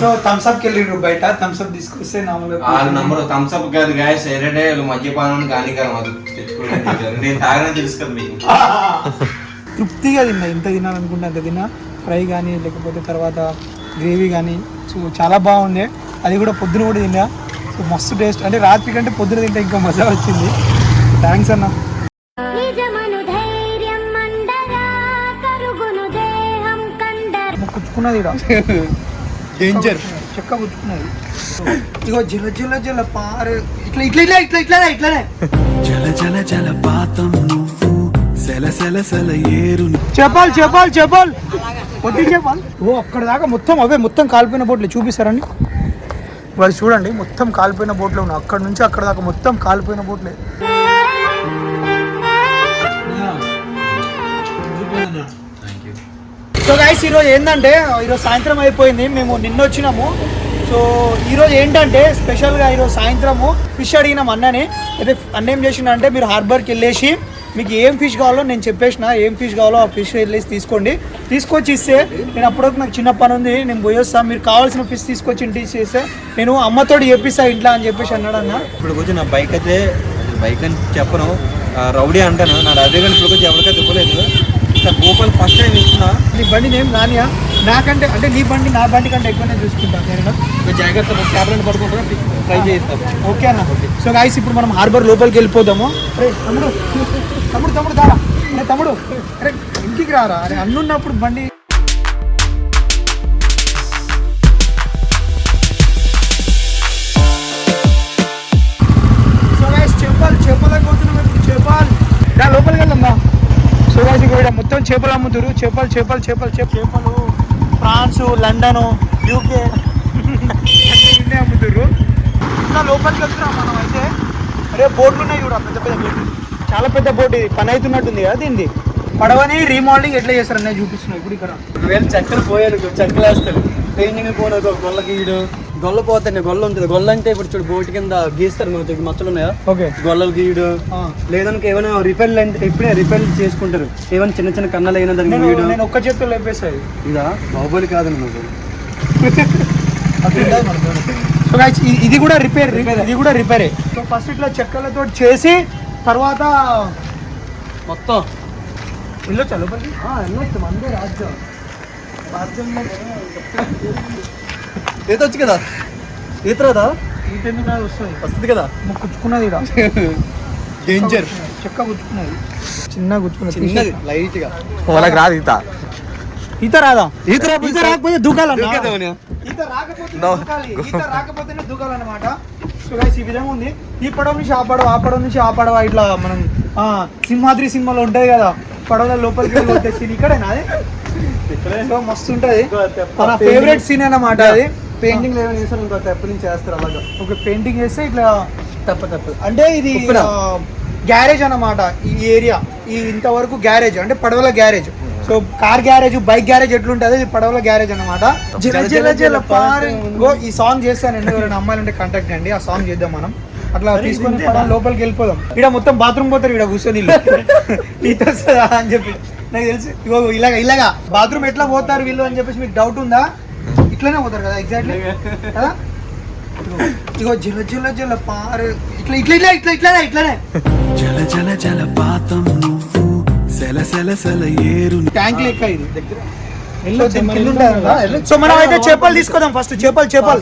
So Thums up వెళ్ళిండ్రు బయట thums up తీసుకొస్తే వాళ్ళ నంబర్ థమ్స్ అప్ కాదు గాయస్ ఎరడే వాళ్ళు మద్యపానం కానికరం అది. తెచ్చుకోవడం నేను తాగనే తెలుసు కదా మీకు. తృప్తిగా తిన్నా ఎంత తినాలనుకుంటే అంత తిన్నా. ఫ్రై కానీ లేకపోతే తర్వాత గ్రేవీ కానీ సో చాలా బాగుంది అది కూడా పొద్దున కూడా తిన్నా. సో మస్తు టేస్ట్. అంటే రాత్రి కంటే పొద్దున తింటే ఇంకా మజా వచ్చింది. థ్యాంక్స్ అన్న. నిజమను ధైర్యం మండగా కరుగును దేహం కండర. కుచ్చుకున్నది ఇక్కడ డేంజర్ చెక్క కుచ్చుకున్నది ఇగో జల జల జల పారు. ఇట్లా ఇట్లా ఇట్లా ఇట్లా ఇట్లానే ఇట్లానే. జల జల జలపాతం నువ్వు. సెల సెల సెల ఏరు చెప్పాలి చెప్పాలి చెప్పాలి. వద్దు చెప్పాలి. ఓ అక్కడ దాకా మొత్తం అవే మొత్తం కాలిపోయిన బోట్లు చూపిస్తారండి. వాళ్ళు చూడండి మొత్తం కాలిపోయిన బోట్లు ఉన్నాయి. అక్కడ నుంచి అక్కడ దాకా మొత్తం కాలిపోయిన బోట్లే. సో గైస్ ఈరోజు ఏంటంటే ఈరోజు సాయంత్రం అయిపోయింది మేము నిన్న వచ్చినాము సో ఈరోజు ఏంటంటే స్పెషల్గా ఈరోజు సాయంత్రము ఫిష్ అడిగినాం అన్నని. అయితే అన్న ఏం చేసిండంటే మీరు హార్బర్కి వెళ్ళేసి మీకు ఏం ఫిష్ కావాలో నేను చెప్పేసిన ఏం ఫిష్ కావాలో ఆ ఫిష్ వెళ్ళేసి తీసుకోండి. తీసుకొచ్చి ఇస్తే నేను అప్పటివరకు నాకు చిన్న పని ఉంది నేను పోయొస్తాను మీరు కావాల్సిన ఫిష్ తీసుకొచ్చి ఇంటి చేస్తే నేను అమ్మతోటి చెప్పిస్తా ఇంట్లో అని చెప్పేసి అన్నాడు అన్న. ఇప్పుడు కొంచెం నా బైక్ అయితే బైక్ అని చెప్పను. రౌడీ అంటాను. నా అదే కానీ ఇప్పుడు కొంచెం ఎవరికైతే ఇవ్వలేదు ఇట్లా గోపాల్ ఫస్ట్ టైం ఇస్తున్నా నీ బండి నేను నానియా? నాకంటే అంటే నీ బండి నా బండి కంటే ఎక్కువనే చూసుకుంటాను నేను జాగ్రత్త క్యాబ్లెట్ పడుకుంటా ట్రై చేస్తాను ఓకే అన్న. సో గాయస్ ఇప్పుడు మనం హార్బర్ లోపలికి వెళ్ళిపోదాము. అరే తమ్ముడు తమ్ముడు తమ్ముడు దారా. అరే తమ్ముడు అరే ఇంటికి రారా? అరే అన్నున్నప్పుడు బండి గాయస్ ఇక్కడ మొత్తం చేపలు అమ్ముతారు. చేపలు చేపలు చేపలు చేప చేపలు ఫ్రాన్స్ లండన్ యూకే. అన్నీ అమ్ముతారు ఇంకా లోపలికి వెళ్తున్నాం మనం అయితే. అరే బోట్లు ఉన్నాయి చూడ పెద్ద పెద్ద బోట్లు చాలా పెద్ద బోట్ ఇది. పని అవుతున్నట్టుంది కదా దీనిది. పడవని రీమోడలింగ్ ఎట్లా చేస్తారు నేను చూపిస్తున్నా ఇప్పుడు ఇక్కడ. ఒకవేళ చెక్కలు పోయాను చెక్కలు వేస్తాడు పెయింటింగ్ పోను ఒక గొల్ల గీయడు. గొల్ల పోతాయి గొల్ల ఉంటుంది. గొల్ల అంటే ఇప్పుడు చూడు బోటి కింద గీస్తారు మనకి మచ్చలు ఉన్నాయా? ఓకే. గొల్లలు గీయడు. లేదనుక ఏమైనా రిపేర్ ఇప్పుడే రిపేర్ చేసుకుంటారు. ఏమైనా చిన్న చిన్న కన్నలు అయినా దానికి నేను గీయడం నేను ఒక్క చేతితో లేపేసాయి ఇదా. బాహుబలి కాదు నువ్వు. ఇది కూడా రిపేర్ ఇది కూడా రిపేరే సో ఫస్ట్ ఇట్లా చెక్కలతో చేసి తర్వాత మొత్తం. వెళ్ళొచ్చా వెళ్ళొచ్చు. మందే రాజ్యం. రాజ్యంలో ఈత వచ్చు కదా ఈత రాదా వస్తుంది. కదా? ఈడ. డేంజర్ చెక్క గుచ్చుకున్నది. చిన్న గుచ్చుకున్నది చిన్నది లైట్గా వాళ్ళకి రాదు ఈత. ఈత రాదా? ఈత రాకపోతే ఈత రాకపోతే దూకాలన్నా. ఈత రాకపోతే. దూకాలి. ఈత రాకపోతేనే దూకాలన్నమాట. సో గైస్ ఈ విధంగా ఉంది. ఈ పడవ నుంచి ఆ పడవ ఆ పడవ నుంచి ఆ పడవ ఇట్లా మనం ఆ, సింహాద్రి సినిమాలో ఉంటది కదా. పడవల లోపలికి వెళ్ళి సీన్ ఇక్కడేనా అది? సో మస్తు ఉంటది. మన ఫేవరెట్ సీన్ అన్నమాట అది. పెయింటింగ్ ఏమైనా చేస్తారు ఇంకో తెప్ప నుంచి చేస్తారు అలాగా. ఒక పెయింటింగ్ చేస్తే ఇట్లా తప్ప తప్ప. అంటే ఇది. గ్యారేజ్ అన్నమాట ఈ ఏరియా. ఈ ఇంతవరకు గ్యారేజ్ అంటే పడవల garage. So car garage bike garage ఎట్లుంటుంది? ఇది పడవల గ్యారేజ్ అన్నమాట. జల జల జల పారే. ఇగో ఈ సాంగ్ చేస్తాను. ఎందుకు అమ్మాయిలు ఉంటే కాంటాక్ట్ అండి. ఆ సాంగ్ చేద్దాం మనం. అట్లా తీసుకొని లోపలికి వెళ్ళిపోదాం. ఇక్కడ మొత్తం బాత్రూమ్ పోతారు ఇక్కడ కూర్చొని వస్తుందా అని చెప్పి. నాకు తెలుసు. ఇగో ఇలాగ ఇలాగా. బాత్రూమ్ ఎట్లా పోతారు వీళ్ళు అని చెప్పేసి మీకు డౌట్ ఉందా? ఇట్లనే పోతారు కదా ఎగ్జాక్ట్లీ కదా? ఇగో జల జల జల పారు. ఇట్లా ఇట్లా ఇట్లా ఇట్లా ఇట్లానే ఇట్లానే. జల జల జలపాతం నువ్వు సెల సెల సెల ఏరు ట్యాంక్ లెక్క ఇది. కదా. సో మనం అయితే చేపలు తీసుకుందాం ఫస్ట్ చేపలు చేపలు.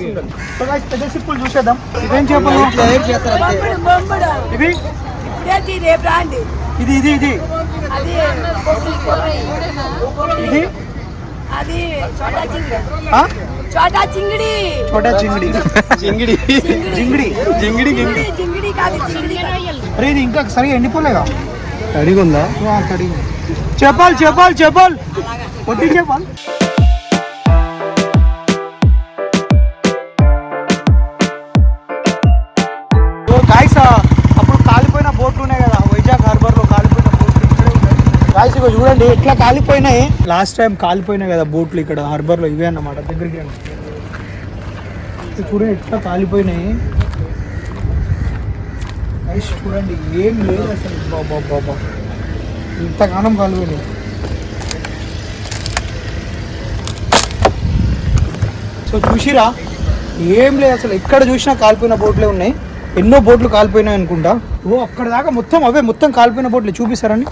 పెద్ద సిప్పులు చూసేద్దాం. ఇవేం చేపలు? ఇవి ఇది? ఇది ఇది అది ఇది? చోటా చింగిడి చోటా చింగిడి చింగిడి జింగిడి జింగిడి చింగిడి చింగిడి కాదు చింగిడి అరే ఇది ఇంకా సరిగా ఎండిపోలేగా అడిగి ఉందా ఆ, కడిగి చేపలు చేపలు చేపలు పొట్టి చేపలు గాయస్ అప్పుడు కాలిపోయిన బోట్లు ఉన్నాయి కదా వైజాగ్ హార్బర్లో కాలిపోయిన బోట్లు ఇక్కడే ఉన్నాయి గాయస్ ఇగో చూడండి ఎట్లా కాలిపోయినాయి. లాస్ట్ టైం కాలిపోయినాయి కదా బోట్లు ఇక్కడ హార్బర్లో ఇవే అన్నమాట దగ్గరికి రండి. చూడండి ఎట్లా కాలిపోయినాయి. గైస్ చూడండి ఏం లేదు అసలు. బాబా బాబా ఇంతగానం కాలిపోయినాయి. సో చూసిరా? ఏం లేదు అసలు. ఎక్కడ చూసినా కాలిపోయిన బోట్లే ఉన్నాయి. ఎన్నో బోట్లు కాలిపోయినాయి అనుకుంటా. ఓ అక్కడ దాకా మొత్తం అవే మొత్తం కాలిపోయిన బోట్లు చూపిస్తారండి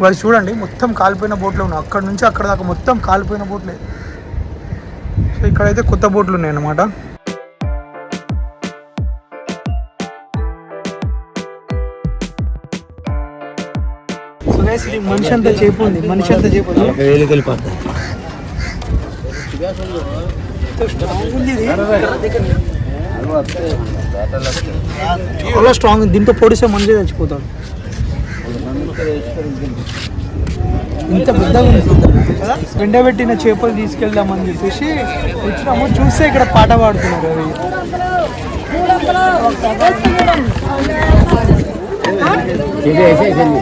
వాళ్ళు చూడండి మొత్తం కాలిపోయిన బోట్లు ఉన్నాయి. అక్కడ నుంచి అక్కడ దాకా మొత్తం కాలిపోయిన బోట్లే. సో ఇక్కడైతే కొత్త బోట్లు ఉన్నాయి అన్నమాట సో guys, ఇది మనిషి అంతా చేపు ఉంది. మనిషి అంతా చేపు ఉంది. ఎంత strong ఉంది ఇది. చాలా స్ట్రాంగ్ దీంతో పొడిస్తే మనిషి చచ్చిపోతాడు. ఇంత పెద్దగా ఎండబెట్టిన చేపలు తీసుకెళ్దామని చెప్పేసి వచ్చినాము చూస్తే ఇక్కడ పాట పాడుతున్నారు అవి. మూడు వందలు.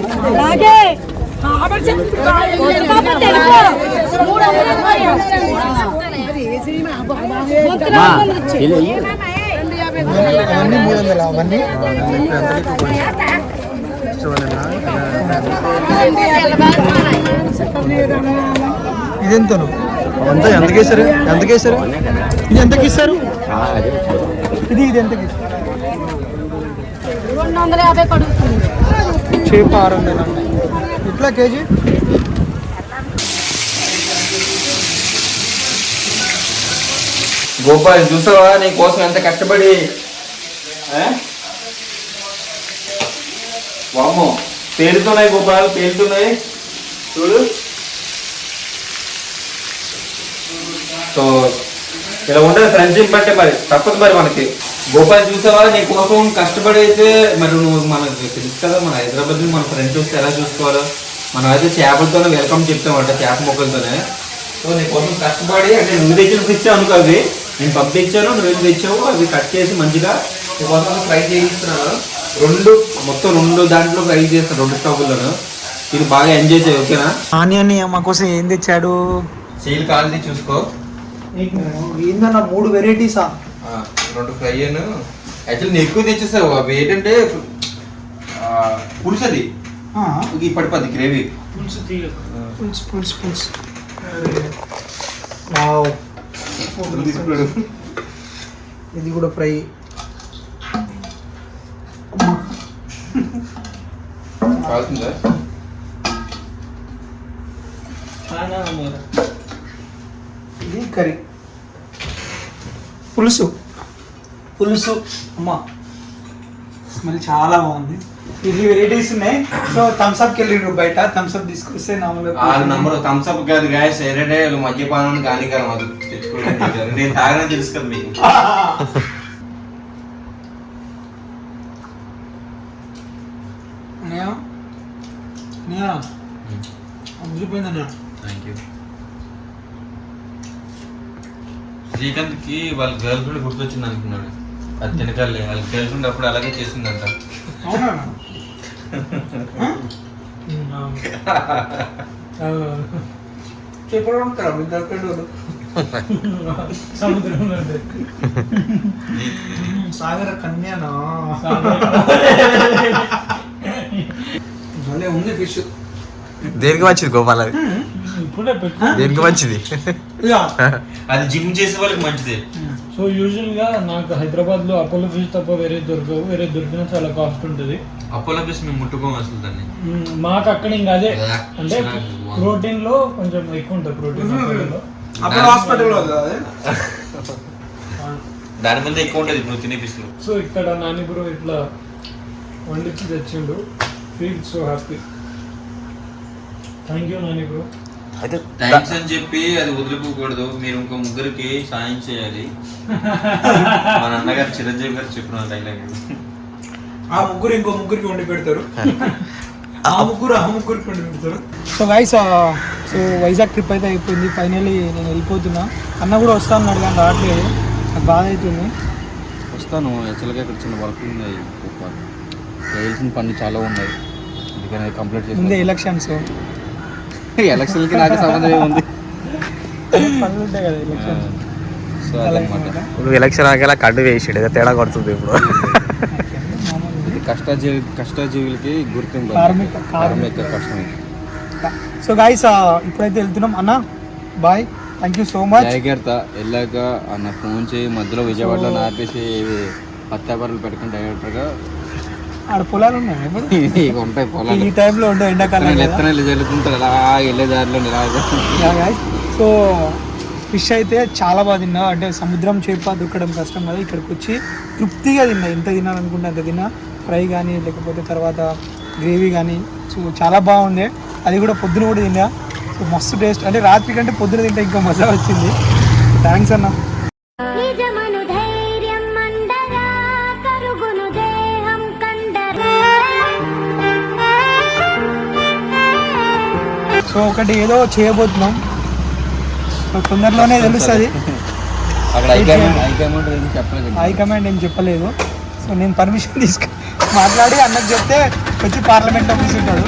అవన్నీ మూడు వందల అవన్నీ ఇదెంతను? అంతా ఎంతకి వేసారు ఇది ఎంతకి ఇస్తారు ఇది ఇది ఎంతకి రెండు వందల యాభై కడుగుతుంది చేప ఆరు వందల ఇట్లా కేజీ? గోపాల్ చూసావా? నీ కోసం ఎంత కష్టపడి ఆ? వామ్మో. పేలుతున్నాయి గోపాల్ పేలుతున్నాయి చూడు. సో ఇలా ఉండదు ఫ్రెండ్షిప్ అంటే మరి తప్పదు మరి మనకి. గోపాల్ చూసావా? నీ కోసం కష్టపడి అయితే మరి నువ్వు మనకి తెలుసు కదా మన హైదరాబాద్ మన ఫ్రెండ్స్ వస్తే ఎలా చూసుకోవాలో? మనం అయితే చేపలతోనే వెల్కమ్ చెప్తామంట చేప మొక్కలతోనే. సో నీ కోసం కష్టపడి అంటే నువ్వు తెచ్చిన ఫిష్ అనుకో అవి. నేను పంపించాను నువ్వు తెచ్చావు అవి కట్ చేసి మంచిగా నీ కోసం ఫ్రై చేయిస్తున్నాను. రెండు మొత్తం రెండు దాంట్లో ఫ్రై చేస్తాను రెండు స్టవ్లను ఇది బాగా ఎంజాయ్ చేయి ఓకేనా ఆనియన్ మా కోసం ఏం తెచ్చాడు? సీల్ కాల్ది చూసుకో. ఏందన్న మూడు వెరైటీసా ఆ, రెండు ఫ్రై అను యాక్చువల్లీ నేను ఎక్కువ తెచ్చేసావు అవి ఏంటంటే ఆ, పులుసు అది ఇది పడిపోద్ది గ్రేవీ పులుసు పులుసు పులుసు వావ్. ఇది కూడా ఫ్రై కావాల్సిందా ఇది కర్రీ. పులుసు. పులుసు. అమ్మా స్మెల్ చాలా బాగుంది. ఇది వెరైటీస్ ఉన్నాయి. సో థమ్స్ అప్కి వెళ్ళిండ్రు బయట. థమ్స్ అప్ తీసుకొస్తే నామూలుగా ఆరు నంబర్ థమ్స్ అప్ కాదు గాయస్ ఏంటంటే వీళ్ళు మద్యపానం హానికరం. అది తెచ్చుకోవడం నేను తాగడం తెలుసు కదా మీకు. అదిరిపోయింది అన్నయ్య థ్యాంక్ యూ శ్రీకాంత్కి వాళ్ళ గర్ల్ ఫ్రెండ్ గుర్తొచ్చింది అనుకున్నాడు. అది తినకాలే వాళ్ళ గర్ల్ ఫ్రెండ్ అప్పుడు అలాగే చేసిందంట. అవునా? చెప్పడం ఉంటారా మీ గర్ల్ఫ్రెండ్ వాళ్ళు సముద్రంలో సాగర కన్యానా? భలే ఉంది ఫిష్. దేనికి మంచిది గోపాల్ అది? దేనికి మంచిది? అది జిమ్ చేసే వాళ్ళకి మంచిది. సో యూజువల్గా నాకు హైదరాబాద్లో అపోలో ఫిష్ తప్ప వేరే దొరకవు వేరే దొరికినా చాలా కాస్ట్ ఉంటుంది. అపోలో పీస్ మేము ముట్టుకోం అసలు దాన్ని. మాకు అక్కడ ఇంకా అదే. అంటే నాకు ప్రోటీన్లో కొంచెం ఎక్కువ ఉంటుంది ప్రోటీన్. అప్పుడు హాస్పిటల్లో అది? దాని మీద ఎక్కువ ఉంటుంది నువ్వు తినే పీసులు సో ఇక్కడ నాని బ్రో ఇట్లా వండించి తెచ్చిండు. Feel so happy thank you Nani bro అయితే థ్యాంక్స్ అని చెప్పి అది వదిలిపోకూడదు. మీరు ఇంకో ముగ్గురికి సాయం చేయాలి. మా నాన్నగారు చిరంజీవి గారు చెప్పిన డైలాగ్ ఆ ముగ్గురు ఇంకో ముగ్గురికి వండి పెడతారు. ఆ ముగ్గురు ఆ ముగ్గురికి వండి పెడతారు. So guys so Vizag trip అయితే అయిపోయింది. ఫైనల్లీ నేను వెళ్ళిపోతున్నా. అన్న కూడా వస్తా అన్నాడు కానీ రావట్లేదు. నాకు బాధ అవుతుంది. వస్తాను. యాక్చువల్గా ఇక్కడ చిన్న వర్క్ ఉంది. చేయాల్సిన పనులు చాలా ఉన్నాయి. అందుకని కంప్లీట్ ముందే చేసి ఎలక్షన్స్ ఎలక్షన్కి నాకు సంబంధం ఏముంది? సో అదనమాట. నువ్వు ఎలక్షన్ ఆగేలా కడ్డు వేసాడు ఏదో తేడా కొడుతుంది ఇప్పుడు. కష్టజీవి కష్టజీవులకి గుర్తింపు కార్మిక- కార్మిక కష్టం సో గాయస్ ఇప్పుడైతే వెళ్తున్నాం. అన్న bye thank you so much జాగ్రత్త వెళ్ళాక అన్న ఫోన్ చేయి మధ్యలో విజయవాడలో నాపేసి పత్తాపరలు పెట్టుకుని డైరెక్టర్గా ఆడ పొలాలు ఉన్నాయి ఇప్పుడు? ఉంటాయి పొలాలు. ఈ టైంలో ఉండవు ఎండాకాలం. ఎత్తనలు జరుగుతుంటారు అలా వెళ్ళే దారిలో. సో ఫిష్ అయితే చాలా బాగా తిన్నా. అంటే సముద్రం చేప దొక్కడం కష్టం కదా ఇక్కడికి వచ్చి. తృప్తిగా తిన్నా. ఎంత తినాలనుకుంటే అంత తిన్నా. ఫ్రై కానీ లేకపోతే తర్వాత గ్రేవీ కానీ. సో చాలా బాగుంది అది కూడా పొద్దున కూడా తిన్నా. సో మస్తు టేస్ట్. అంటే రాత్రి కంటే పొద్దున తింటే ఇంకా మజా వచ్చింది. థ్యాంక్స్ అన్న. సో ఒకటి ఏదో చేయబోతున్నాం. సో తొందరలోనే తెలుస్తుంది. హైకమాండ్ హైకమాండ్ ఏం చెప్పలేదు. సో నేను పర్మిషన్ తీసుకు మాట్లాడి అన్నకు చెప్తే వచ్చి పార్లమెంట్లో కూర్చుంటాడు